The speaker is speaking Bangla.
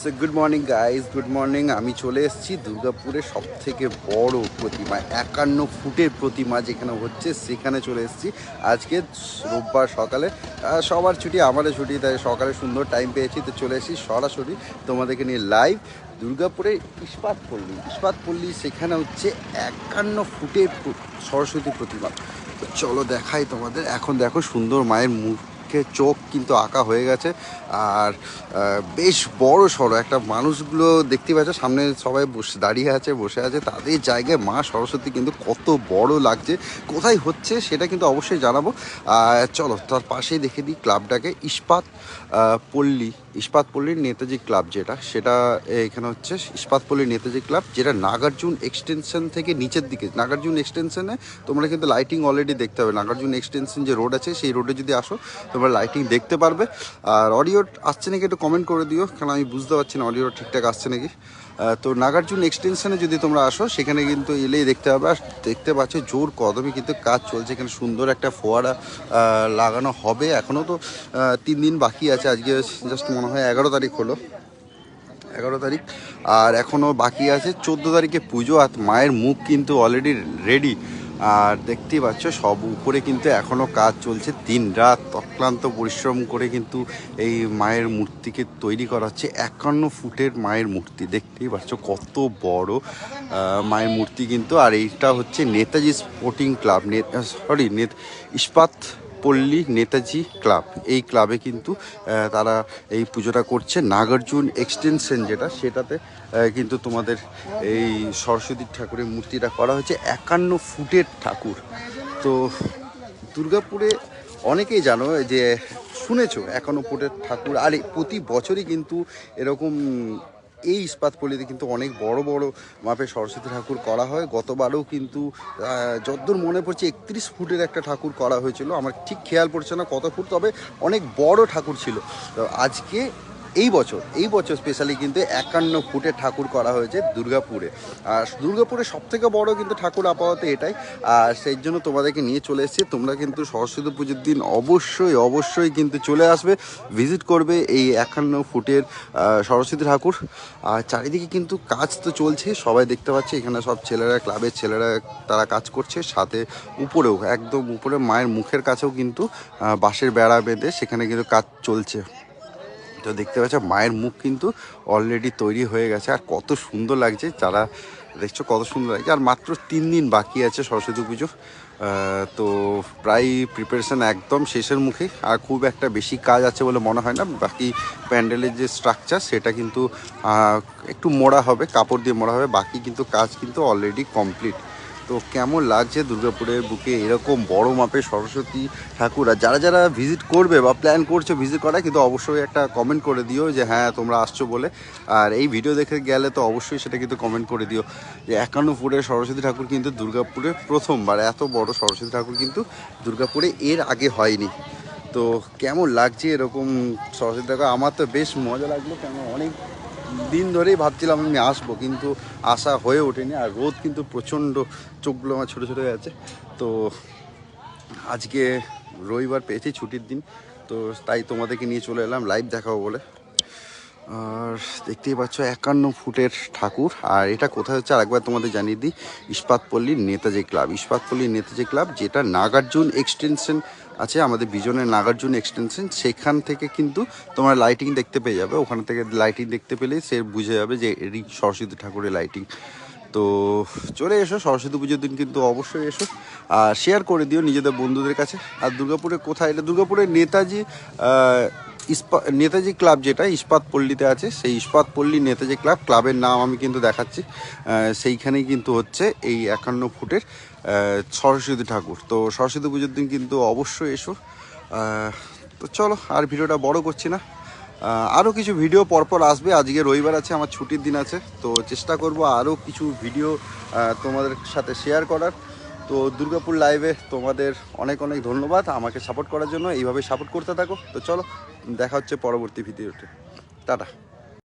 So good morning guys good morning আমি চলে এসেছি দুর্গাপুরের সব থেকে বড় প্রতিমা, একান্ন ফুটের প্রতিমা যেখানে হচ্ছে, সেখানে চলে এসেছি। আজকে রোববার সকালে। সবার ছুটি আমারও ছুটি, তাই সকালে সুন্দর টাইম পেয়েছি, তো চলে এসেছি সরাসরি তোমাদেরকে নিয়ে লাইভ দুর্গাপুরে ইস্পাত পল্লী ইস্পাত পল্লী সেখানে হচ্ছে একান্ন ফুটের সরস্বতী প্রতিমা। তো চলো দেখাই তোমাদের। এখন দেখো সুন্দর মায়ের মুখে চোখ কিন্তু আঁকা হয়ে গেছে। আর বেশ বড় সড়ো একটা মানুষগুলো দেখতে পাচ্ছ, সামনে সবাই বসে, দাঁড়িয়ে আছে, বসে আছে, তাদের জায়গায় মা সরস্বতী কিন্তু কত বড় লাগছে। কোথায় হচ্ছে সেটা কিন্তু অবশ্যই জানাব। চলো, তার পাশেই দেখে দিই ক্লাবটাকে, ইস্পাত পল্লী, ইস্পাত পল্লীর নেতাজি ক্লাব যেটা, সেটা এখানে হচ্ছে ইস্পাত পল্লীর নেতাজি ক্লাব, যেটা নাগার্জুন এক্সটেনশন থেকে নিচের দিকে, নাগার্জুন এক্সটেনশনে তোমরা কিন্তু লাইটিং অলরেডি দেখতে হবে। নাগার্জুন এক্সটেনশন যে রোড আছে, সেই রোডে যদি আসো তোমরা লাইটিং দেখতে পারবে। আর অডিও আসছে নাকি একটু কমেন্ট করে দিও কারণ আমি বুঝতে পারছি না অডিও ঠিকঠাক আসছে নাকি। তো নাগার্জুন এক্সটেনশনে যদি তোমরা আসো, সেখানে কিন্তু এলেই দেখতে পাবে। আর দেখতে পাচ্ছ, জোর কদমে কিন্তু কাজ চলছে। এখানে সুন্দর একটা ফোয়ারা লাগানো হবে এখনও তো তিন দিন বাকি আছে। আজকে জাস্ট মনে হয় এগারো তারিখ হলো। এগারো তারিখ। আর এখনও বাকি আছে। চোদ্দ তারিখে পুজো, আর মায়ের মুখ কিন্তু অলরেডি রেডি আর দেখতেই পাচ্ছ, সব উপরে কিন্তু এখনও কাজ চলছে। দিন রাত অক্লান্ত পরিশ্রম করে কিন্তু এই মায়ের মূর্তিকে তৈরি করা হচ্ছে। একান্ন ফুটের মায়ের মূর্তি, দেখতেই পাচ্ছ কত বড় মায়ের মূর্তি কিন্তু। আর এইটা হচ্ছে নেতাজি স্পোর্টিং ক্লাব সরি নেত ইস্পাত পল্লী নেতাজি ক্লাব। এই ক্লাবে কিন্তু তারা এই পুজোটা করছে। নাগার্জুন এক্সটেনশন যেটা, সেটাতে কিন্তু তোমাদের এই সরস্বতী ঠাকুরের মূর্তিটা করা হয়েছে। একান্ন ফুটের ঠাকুর। তো দুর্গাপুরে অনেকেই জানো যে, শুনেছো একান্ন ফুটের ঠাকুর। আর প্রতি বছরই কিন্তু এরকম এই ইস্পাত পল্লীতে কিন্তু অনেক বড় বড় মাপে সরস্বতী ঠাকুর করা হয়। গতবারও কিন্তু যদ্দূর মনে পড়ছে, একত্রিশ ফুটের একটা ঠাকুর করা হয়েছিল। আমার ঠিক খেয়াল পড়ছে না কত ফুট, তবে অনেক বড় ঠাকুর ছিল। আজকে এই বছর এই বছর স্পেশালি কিন্তু একান্ন ফুটের ঠাকুর করা হয়েছে দুর্গাপুরে। আর দুর্গাপুরে সব থেকে বড় কিন্তু ঠাকুর আপাতত এটাই। আর সেই জন্য তোমাদেরকে নিয়ে চলে এসেছি। তোমরা কিন্তু সরস্বতী পুজোর দিন অবশ্যই অবশ্যই কিন্তু চলে আসবে। ভিজিট করবে এই একান্ন ফুটের সরস্বতী ঠাকুর। আর চারিদিকে কিন্তু কাজ তো চলছে। সবাই দেখতে পাচ্ছে, এখানে সব ছেলেরা, ক্লাবের ছেলেরা তারা কাজ করছে। সাথে উপরেও, একদম উপরে মায়ের মুখের কাছেও কিন্তু বাঁশের বেড়া বেঁধে সেখানে কিন্তু কাজ চলছে। তো দেখতে পাচ্ছ, মায়ের মুখ কিন্তু অলরেডি তৈরি হয়ে গেছে। আর কত সুন্দর লাগছে, যারা দেখছ কত সুন্দর লাগছে। আর মাত্র তিন দিন বাকি আছে সরস্বতী পুজো। তো প্রায় প্রিপারেশন একদম শেষের মুখে। আর খুব একটা বেশি কাজ আছে বলে মনে হয় না। বাকি প্যান্ডেলের যে স্ট্রাকচার সেটা কিন্তু একটু মোড়া হবে, কাপড় দিয়ে মোড়া হবে। বাকি কিন্তু কাজ কিন্তু অলরেডি কমপ্লিট তো কেমন লাগছে দুর্গাপুরের বুকে এরকম বড় মাপে সরস্বতী ঠাকুর? আর যারা যারা ভিজিট করবে বা প্ল্যান করছ ভিজিট করা কিন্তু অবশ্যই একটা কমেন্ট করে দিও যে হ্যাঁ তোমরা আসছো বলে। আর এই ভিডিও দেখে গেলে তো অবশ্যই সেটা কিন্তু কমেন্ট করে দিও। যে একান্ন ফুটের সরস্বতী ঠাকুর কিন্তু দুর্গাপুরে প্রথমবার, এত বড় সরস্বতী ঠাকুর কিন্তু দুর্গাপুরে এর আগে হয়নি। তো কেমন লাগছে এরকম সরস্বতী ঠাকুর? আমার তো বেশ মজা লাগল, কেন অনেক দিন ধরেই ভাবছিলাম আমি আসব, কিন্তু আসা হয়ে ওঠেনি। আর রোদ কিন্তু প্রচণ্ড চোখগুলো আমার ছোটো ছোটো আছে। তো আজকে রবিবার পেয়েছি ছুটির দিন, তো তাই তোমাদেরকে নিয়ে চলে এলাম লাইভ দেখাবো বলে। আর দেখতেই পাচ্ছ, একান্ন ফুটের ঠাকুর। আর এটা কোথায় হচ্ছে আর একবার তোমাদের জানিয়ে দিই ইস্পাতপল্লীর নেতাজি ক্লাব। ইস্পাতপল্লীর নেতাজি ক্লাব, যেটা নাগার্জুন এক্সটেনশন আছে, আমাদের বিজনের নাগার্জুন এক্সটেনশন, সেখান থেকে কিন্তু তোমার লাইটিং দেখতে পেয়ে যাবে। ওখান থেকে লাইটিং দেখতে পেলে সে বুঝে যাবে যে এটি সরস্বতী ঠাকুরের লাইটিং তো চলে এসো সরস্বতী পুজোর দিন কিন্তু অবশ্যই এসো। আর শেয়ার করে দিও নিজেদের বন্ধুদের কাছে। আর দুর্গাপুরে কোথায়? এটা দুর্গাপুরের নেতাজি আহ, ইস্পা নেতাজি ক্লাব যেটা ইস্পাত পল্লীতে আছে সেই ইস্পাত পল্লী নেতাজি ক্লাব ক্লাবের নাম আমি কিন্তু দেখাচ্ছি। সেইখানেই কিন্তু হচ্ছে এই একান্ন ফুটের সরস্বতী ঠাকুর। তো সরস্বতী পুজোর দিন কিন্তু অবশ্যই এসো। তো চলো আর ভিডিওটা বড় করছি না। আরও কিছু ভিডিও পরপর আসবে। আজকে রবিবার আছে, আমার ছুটির দিন আছে। তো চেষ্টা করব আরও কিছু ভিডিও তোমাদের সাথে শেয়ার করার। তো দুর্গাপুর লাইভে তোমাদের অনেক অনেক ধন্যবাদ আমাকে সাপোর্ট করার জন্য। এইভাবে সাপোর্ট করতে থাকো। তো চলো, দেখা হচ্ছে পরবর্তী ভিডিওতে টাটা।